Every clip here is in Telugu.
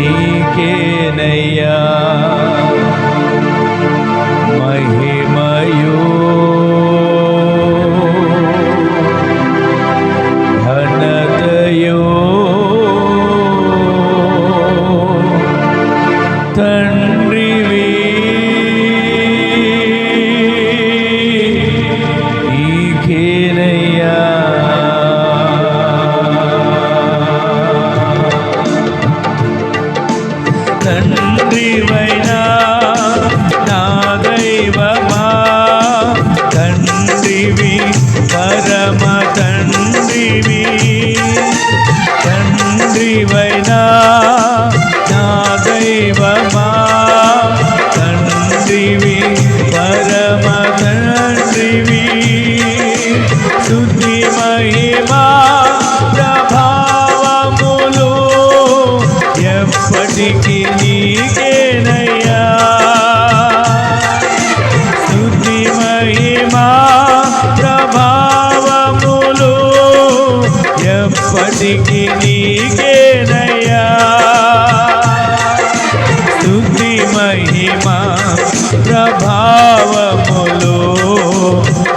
నీకేనయ్యా.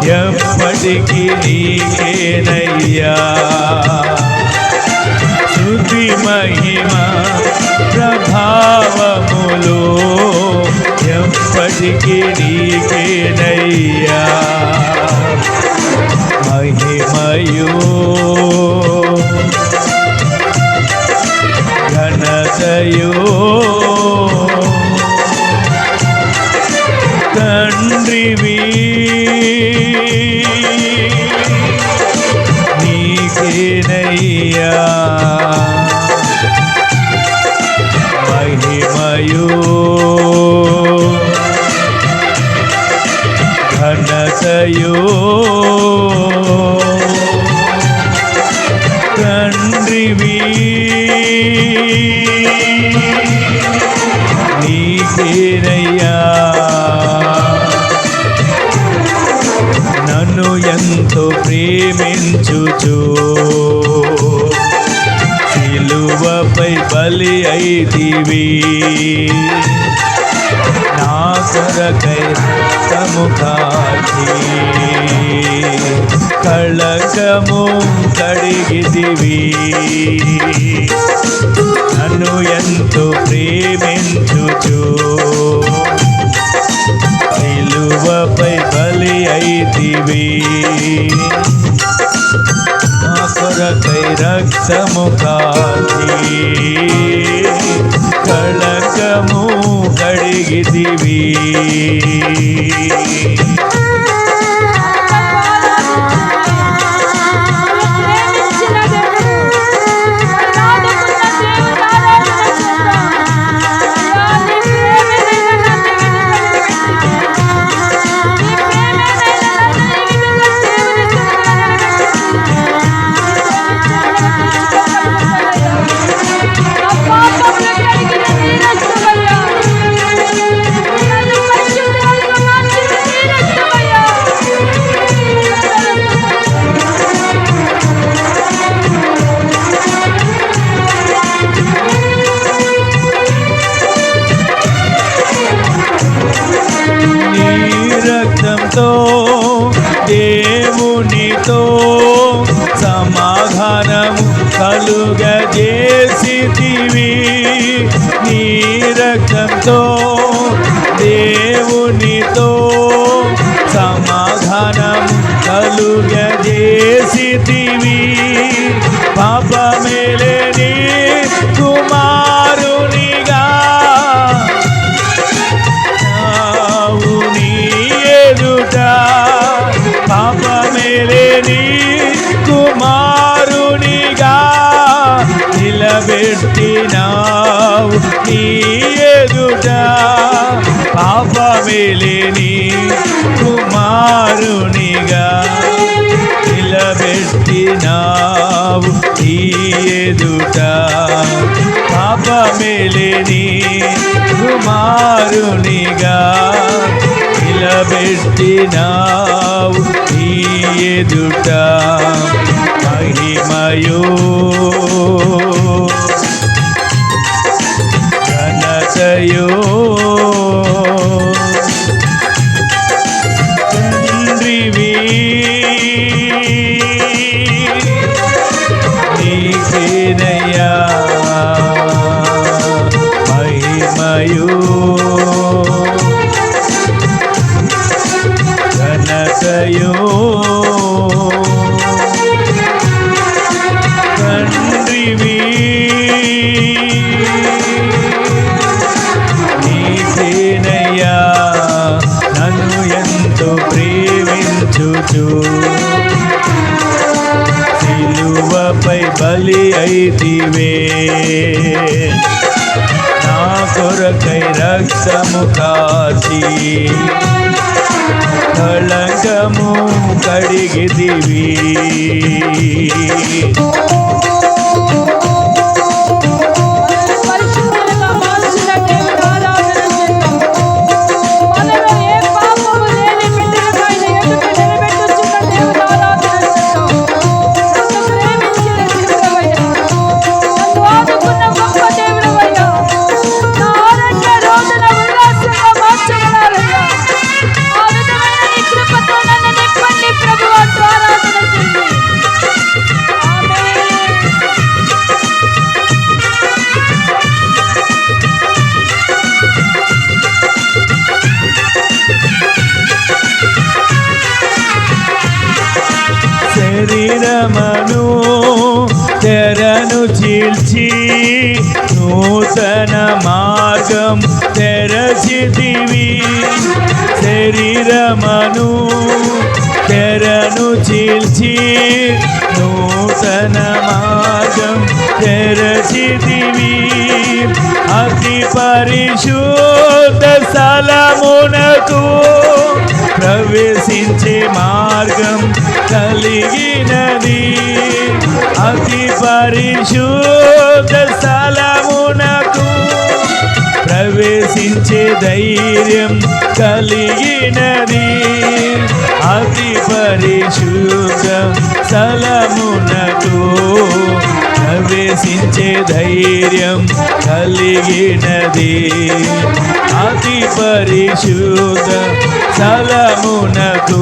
ఎప్పటికి నీకేనయ్యా. శృతి మహిమ ప్రభావములు ఎప్పటికి నీకేనయ్యా. మహిమయూ ఆకాశము కడిగిదివి నన్ను ఎంతో ప్రేమించుచు. నిలువపై బలి అయితివి. నా కొరకై రక్తము కాచి. కళకము కడిగిదివి దేవునితో సమాధానం కలుగజేసి లేని కుమారునిగా నిలబెట్టినావు ఈ ఎదుట. పాపమే లేని కుమారునిగా నిలబెట్టినావు ఈ ఎదుట. మహిమయో ఘనతయో బలి అయితివే. నా కొరకై రక్తము కాచి కళంకము కడిగిదివి నూతన మార్గం తెరచిదివి శరీరమను తెరను చీల్చి నూతన మార్గం తెరచిదివి అతి పరిశుద్ధ స్థలమునకు ప్రవేశించే మార్గం కలిగినది. అతి పరిశుద్ధ స్థలమునకు ప్రవేశించే ధైర్యం కలిగినది. అతి పరిశుద్ధ స్థలమునకు ప్రవేశించే ధైర్యం కలిగినది. అతి పరిశుద్ధ స్థలమునకు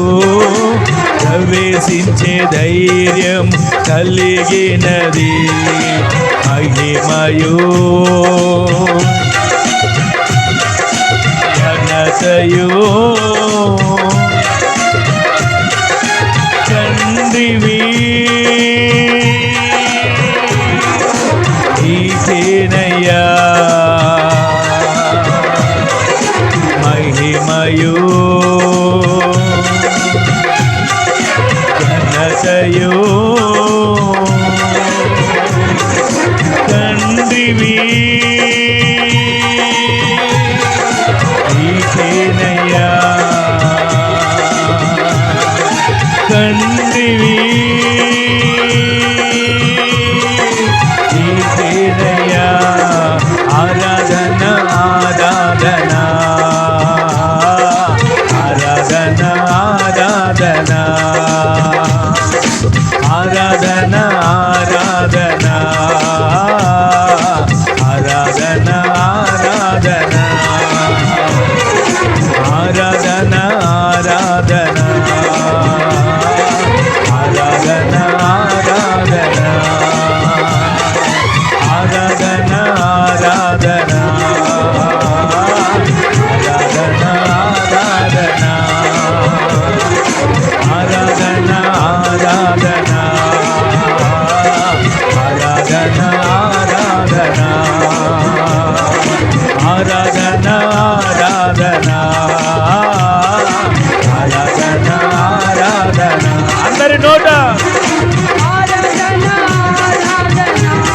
ప్రవేశించే ధైర్యం కలిగినది. మహిమయో ఘనతయో తండ్రివి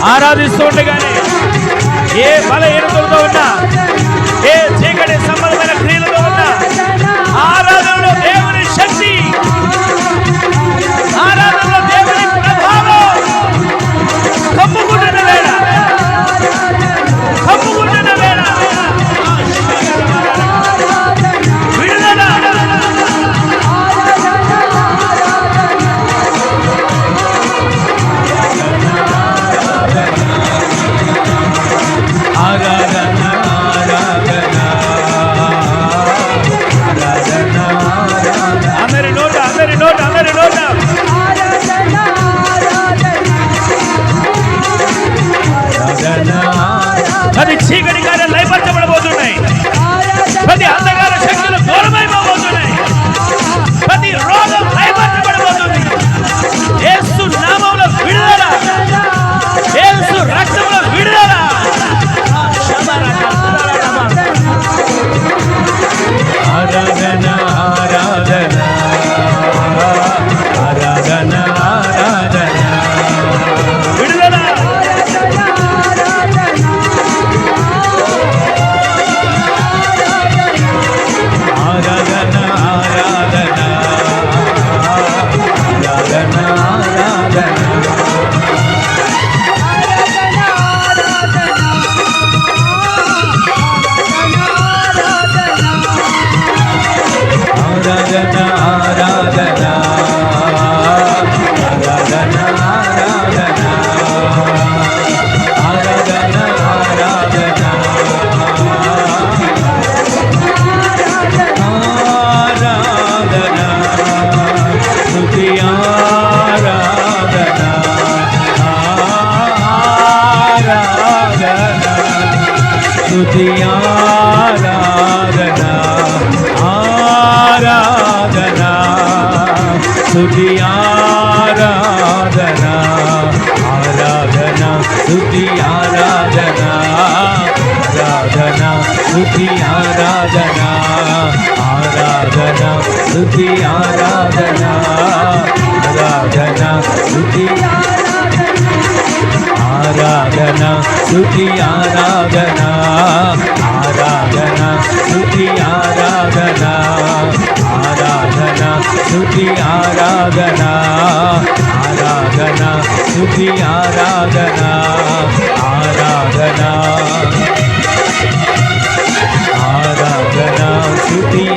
ఆరాధిస్తుండగానే ఏ బలహీనతలతో ఉన్నా भजना सुधियाराधना आराधना सुधियाराधना आराधना सुधियाराधना आराधना सुधियाराधना आराधना सुधियाराधना आराधना सुधिया आराधना तुझी आराधना आराधना तुझी आराधना आराधना तुझी आराधना आराधना तुझी आराधना आराधना आराधना तुझी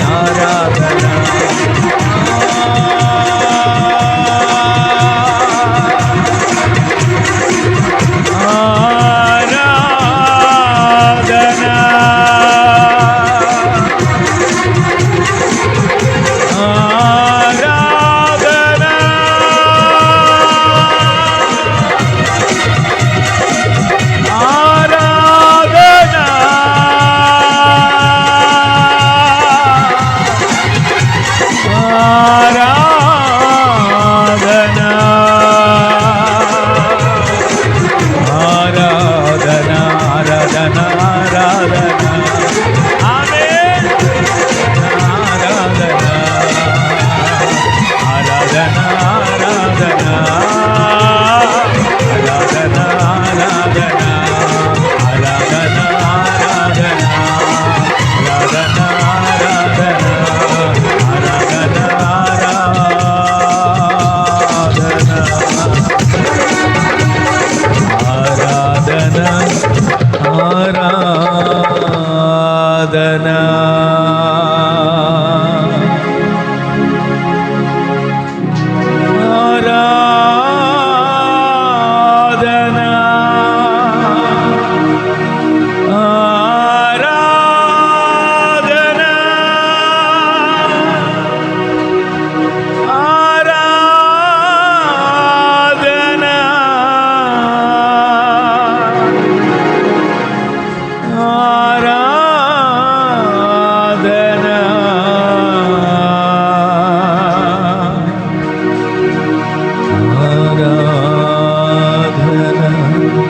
നാദനാ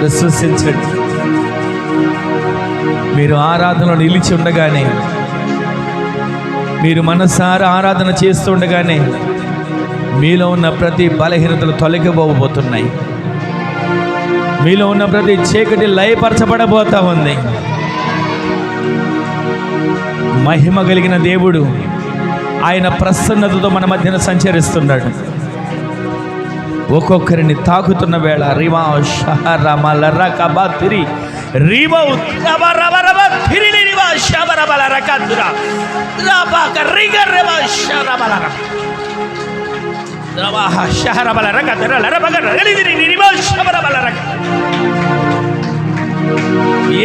విశ్వసించండి మీరు ఆరాధనలో నిలిచి ఉండగానే మీరు మనసారా ఆరాధన చేస్తుండగానే మీలో ఉన్న ప్రతి బలహీనతలు తొలగిపోబోతున్నాయి. మీలో ఉన్న ప్రతి చీకటి లయపరచబడబోతా ఉంది. మహిమ కలిగిన దేవుడు ఆయన ప్రసన్నతతో మన మధ్యన సంచరిస్తున్నాడు. ఒక్కొక్కరిని తాకుతున్న వేళ రిమా తిరి. రవ తిరిని రివా శబరబల రవ శరబల శహరబల రగలిదిరి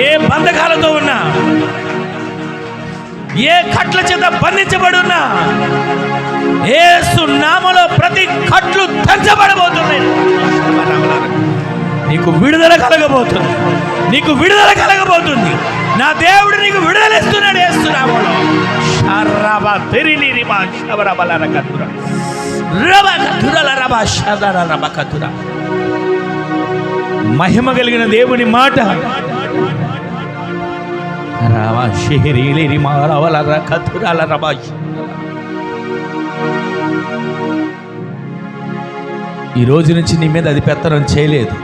ఏ బంధకాలతో ఉన్నా ఏ కట్ల చేత బంధించబడున్నా ఏసు నామలో ప్రతి కట్లు తెంచబడబోతున్నాయి. నీకు విడుదల కలగబోతుంది. నీకు విడుదల కలగబోతుంది. నా దేవుడు నీకు విడుదల ఇస్తున్నాడు ఏసు నామలో. షర్రబ తెరిలి రిమా షబరబల రకతుర. రబ కతురల రబ శదర రబ కతుర. మహిమ కలిగిన దేవుని మాట రావా షిహిరీలి రిమా రవల ఈ రోజు నుంచి నీ మీద అది పెత్తనం చేయలేదు.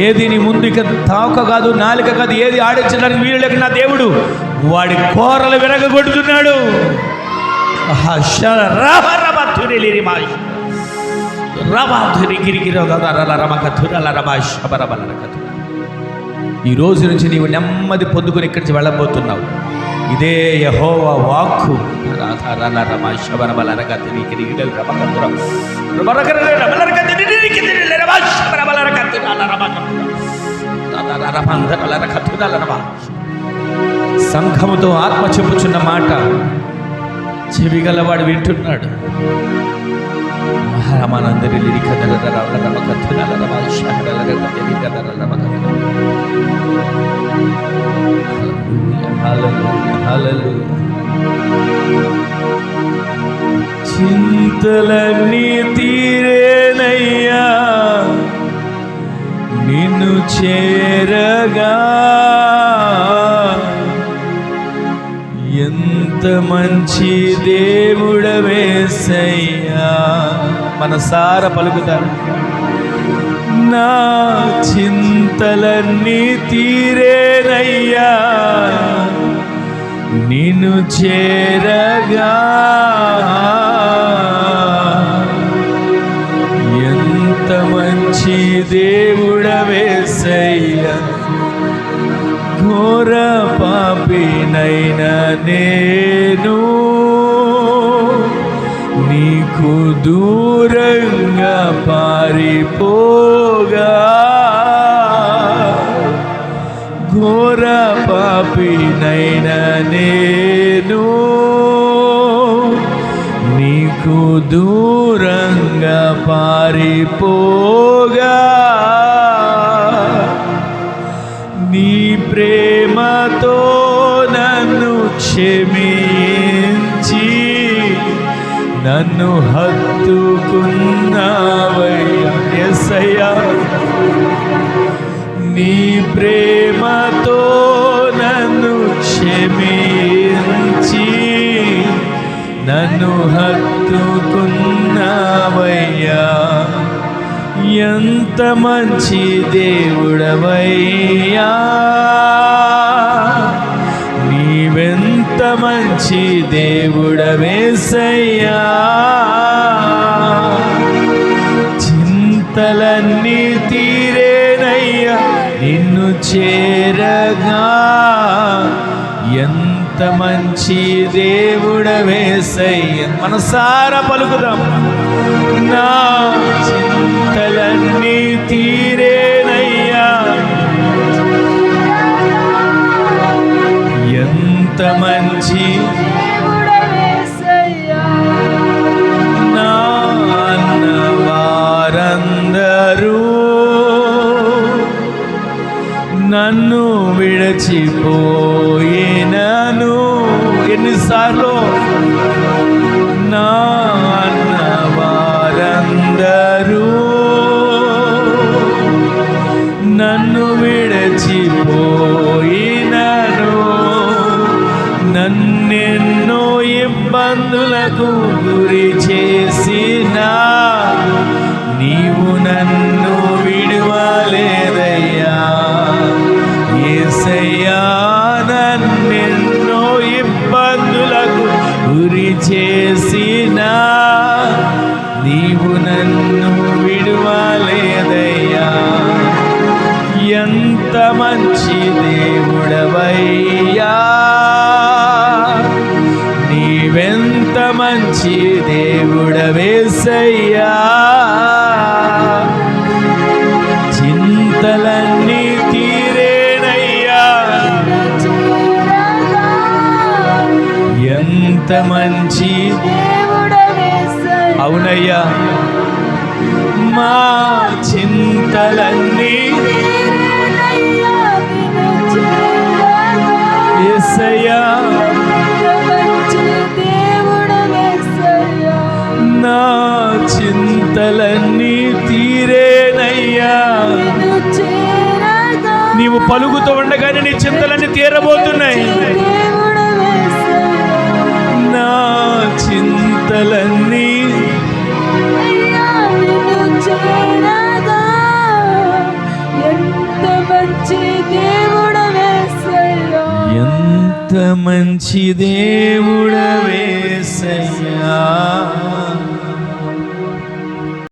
ఏది నీ ముందు ఇక తాక కాదు నాలుక కాదు ఏది ఆడించడానికి వీలు లేక నా దేవుడు వాడి కోరలు విరగొడుతున్నాడు ఆహా, శర గిరిగిరి రమ కథురల రమ శబరబల కథుర. ఈ రోజు నుంచి నీవు నెమ్మది పొందుకుని ఇక్కడి నుంచి వెళ్ళబోతున్నావు. ఇదే యహోవా వాక్కు. సంఘముతో ఆత్మ చెప్పుచున్న మాట చెవిగలవాడు వింటున్నాడు. మహారామానందరి చింతలన్నీ తీరేనయ్యా నిన్ను చేరగా. ఎంత మంచి దేవుడవేసయ్యా. మనసార పలుకుతారు. నా చింతలన్నీ తీరేనయ్యా నిన్ను చేరగా ఎంత మంచి దేవుడవేసయ్యా ఘోర పాపినైన నేను దూరంగా పారిపోగా. ఘోర పాపినైన నేను. నీకు దూరంగా పారిపోగా. నీ ప్రేమతో నన్ను క్షమి నన్ను హత్తుకున్నావయ్యా ఎస్సయ్యా. నీ ప్రేమతో నన్ను క్షమించి నన్ను హత్తుకున్నావయ్యా. ఎంత మంచి దేవుడవయ్యా. మంచి దేవుడవేసయ్యా చింతలన్నీ తీరేనయ్యా నిన్ను చేరగా. ఎంత మంచి దేవుడవేసయ్య మనసారా పలుకుదాం. నా చింతలన్నీ తీ ఎంత ঘুরিছে మంచి దేవుడవేసయ్యా